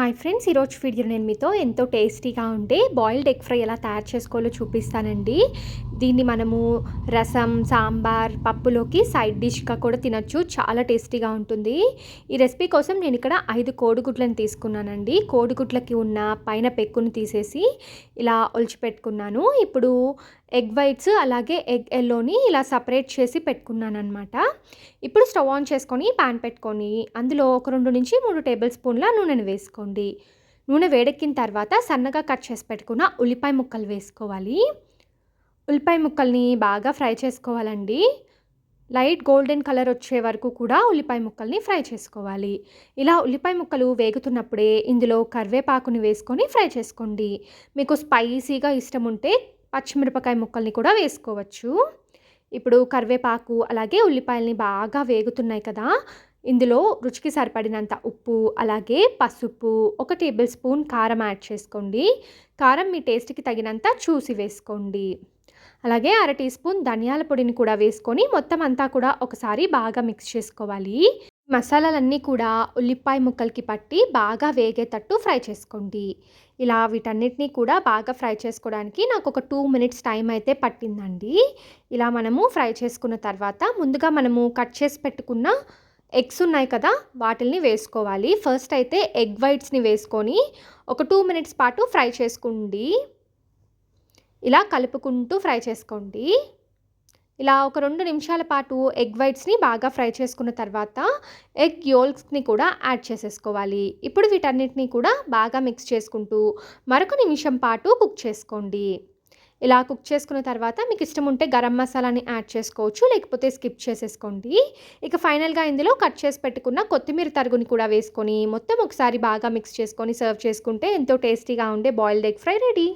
Hi friends ఈరోజు video నేను మీతో ఎంతో టేస్టీగా ఉండే బాయిల్డ్ ఎగ్ ఫ్రై ఎలా తయారు చేసుకోవాలో చూపిస్తానండి. దీన్ని మనము రసం సాంబార్ పప్పులోకి సైడ్ డిష్గా కూడా తినచ్చు. చాలా టేస్టీగా ఉంటుంది. ఈ రెసిపీ కోసం నేను ఇక్కడ ఐదు కోడిగుడ్లను తీసుకున్నానండి. కోడిగుడ్లకి ఉన్న పైన పెక్కును తీసేసి ఇలా ఒలిచిపెట్టుకున్నాను. ఇప్పుడు ఎగ్ వైట్స్ అలాగే ఎగ్ ఎల్లోని ఇలా సపరేట్ చేసి పెట్టుకున్నాను అనమాట ఇప్పుడు స్టవ్ ఆన్ చేసుకొని పాన్ పెట్టుకొని అందులో ఒక రెండు నుంచి మూడు టేబుల్ స్పూన్ల నూనెను వేసుకోండి. నూనె వేడెక్కిన తర్వాత సన్నగా కట్ చేసి పెట్టుకున్న ఉల్లిపాయ ముక్కలు వేసుకోవాలి. ఉల్లిపాయ ముక్కల్ని బాగా ఫ్రై చేసుకోవాలండి. లైట్ గోల్డెన్ కలర్ వచ్చే వరకు కూడా ఉల్లిపాయ ముక్కల్ని ఫ్రై చేసుకోవాలి. ఇలా ఉల్లిపాయ ముక్కలు వేగుతున్నప్పుడే ఇందులో కరివేపాకుని వేసుకొని ఫ్రై చేసుకోండి. మీకు స్పైసీగా ఇష్టం ఉంటే పచ్చిమిరపకాయ ముక్కల్ని కూడా వేసుకోవచ్చు. ఇప్పుడు కరివేపాకు అలాగే ఉల్లిపాయల్ని బాగా వేగుతున్నాయి కదా. ఇందులో రుచికి సరిపడినంత ఉప్పు అలాగే పసుపు ఒక టేబుల్ స్పూన్ కారం యాడ్ చేసుకోండి. కారం మీ టేస్ట్కి తగినంత చూసి వేసుకోండి. అలాగే అర టీ స్పూన్ ధనియాల పొడిని కూడా వేసుకొని మొత్తం అంతా కూడా ఒకసారి బాగా మిక్స్ చేసుకోవాలి. మసాలాలన్నీ కూడా ఉల్లిపాయ ముక్కలకి పట్టి బాగా వేగేటట్టు ఫ్రై చేసుకోండి. ఇలా వీటన్నిటినీ కూడా బాగా ఫ్రై చేసుకోవడానికి నాకు ఒక టూ మినిట్స్ టైం అయితే పట్టిందండి. ఇలా మనము ఫ్రై చేసుకున్న తర్వాత ముందుగా మనము కట్ చేసి పెట్టుకున్న ఎగ్స్ ఉన్నాయి కదా వాటిల్ని వేసుకోవాలి. ఫస్ట్ అయితే ఎగ్ వైట్స్ని వేసుకొని ఒక టూ మినిట్స్ పాటు ఫ్రై చేసుకోండి. ఇలా కలుపుకుంటూ ఫ్రై చేసుకోండి. ఇలా ఒక రెండు నిమిషాల పాటు ఎగ్ వైట్స్ని బాగా ఫ్రై చేసుకున్న తర్వాత ఎగ్ యోల్క్స్ని కూడా యాడ్ చేసేసుకోవాలి. ఇప్పుడు వీటన్నిటిని కూడా బాగా మిక్స్ చేసుకుంటూ మరొక నిమిషం పాటు కుక్ చేసుకోండి. ఇలా కుక్ చేసుకున్న తర్వాత మీకు ఇష్టం ఉంటే గరం మసాలాని యాడ్ చేసుకోవచ్చు లేకపోతే స్కిప్ చేసేసుకోండి. ఇక ఫైనల్గా ఇందులో కట్ చేసి పెట్టుకున్న కొత్తిమీర తరుగుని కూడా వేసుకొని మొత్తం ఒకసారి బాగా మిక్స్ చేసుకొని సర్వ్ చేసుకుంటే ఎంతో టేస్టీగా ఉండే బాయిల్డ్ ఎగ్ ఫ్రై రెడీ